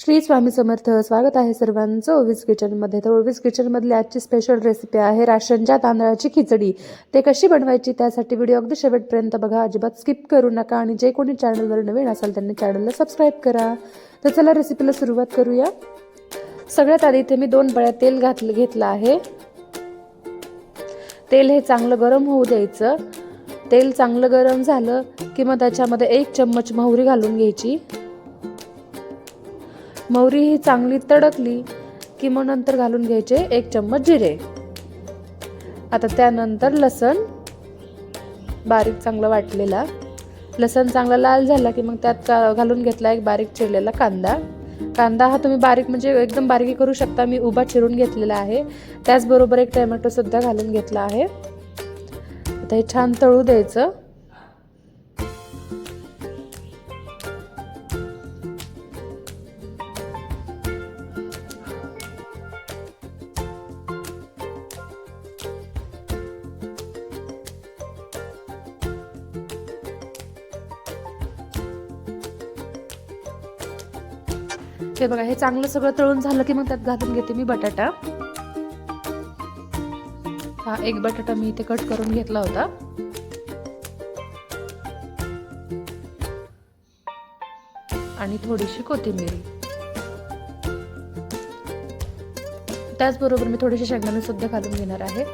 श्री स्वामी समर्थ स्वागत आहे सर्वांचं ओवीस किचनमध्ये. तर ओवीस किचनमधली आजची स्पेशल रेसिपी आहे राशनच्या तांदळाची खिचडी. ते कशी बनवायची त्यासाठी व्हिडिओ अगदी शेवटपर्यंत बघा. अजिबात स्किप करू नका आणि जे कोणी चॅनलवर नवीन असाल त्यांनी चॅनलला सबस्क्राईब करा. तर चला रेसिपीला सुरुवात करूया. सगळ्यात आधी इथे मी दोन बळ्या तेल घातलं घेतलं आहे. तेल हे चांगलं गरम होऊ द्यायचं. तेल चांगलं गरम झालं की मग त्याच्यामध्ये एक चम्मच मोहरी घालून घ्यायची. मोहरी ही चांगली तडकली की मग नंतर घालून घ्यायचे एक चम्मच जिरे. आता त्यानंतर लसण बारीक चांगलं वाटलेला. लसण चांगला लाल झाला की मग त्यात का- घालून घेतला एक बारीक चिरलेला कांदा. कांदा हा तुम्ही बारीक म्हणजे एकदम बारीकी करू शकता. मी उभा चिरून घेतलेला आहे. त्याचबरोबर एक टोमॅटो सुद्धा घालून घेतला आहे. आता हे छान तळू द्यायचं. ते बघा हे चांगलं सगळं तळून झालं की मग त्यात घालून घेते मी बटाटा. हा एक बटाटा मी इथे कट करून घेतला होता. आणि थोडीशी कोथिंबीर. त्याचबरोबर मी थोडीशी शेंगदाणे सुद्धा घालून घेणार आहे.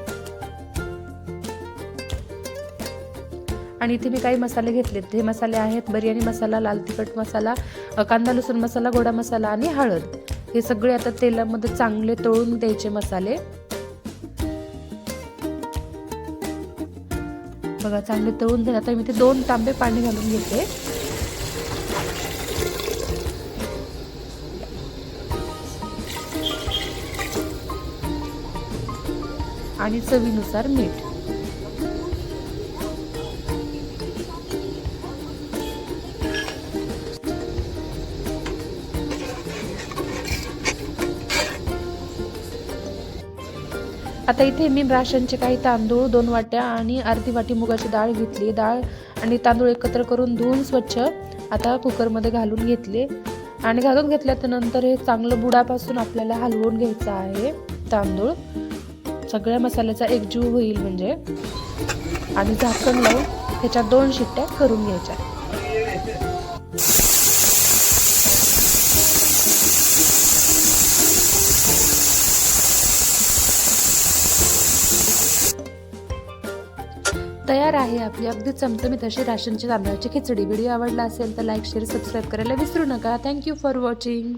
आणि इथे मी काही मसाले घेतलेत. हे मसाले आहेत बिर्याणी मसाला लाल तिखट मसाला कांदा लसूण मसाला गोडा मसाला आणि हळद. हे सगळे आता तेलामध्ये चांगले तळून द्यायचे मसाले. बघा चांगले तळून झाले. आता मी ते दोन तांबे पाणी घालून घेते. आणि चवीनुसार मीठ. आता इथे मी राशनचे काही तांदूळ दोन वाट्या आणि अर्धी वाटी मुगाची डाळ घेतली. डाळ आणि तांदूळ एकत्र करून धुवून स्वच्छ आता कुकरमध्ये घालून घेतले. आणि घालून घेतल्यानंतर हे चांगलं बुडापासून आपल्याला हलवून घ्यायचं आहे तांदूळ. सगळ्या मसाल्याचा एकजीव होईल म्हणजे. आणि झाकण लावून ह्याच्या दोन शिट्ट्या करून घ्यायच्या. तयार आहे आपली. अगदी चमचमीत अशी राशनची तांदळाची खिचडी. व्हिडिओ आवडला असेल तर लाईक शेअर सबस्क्राईब करायला विसरू नका. Thank you for watching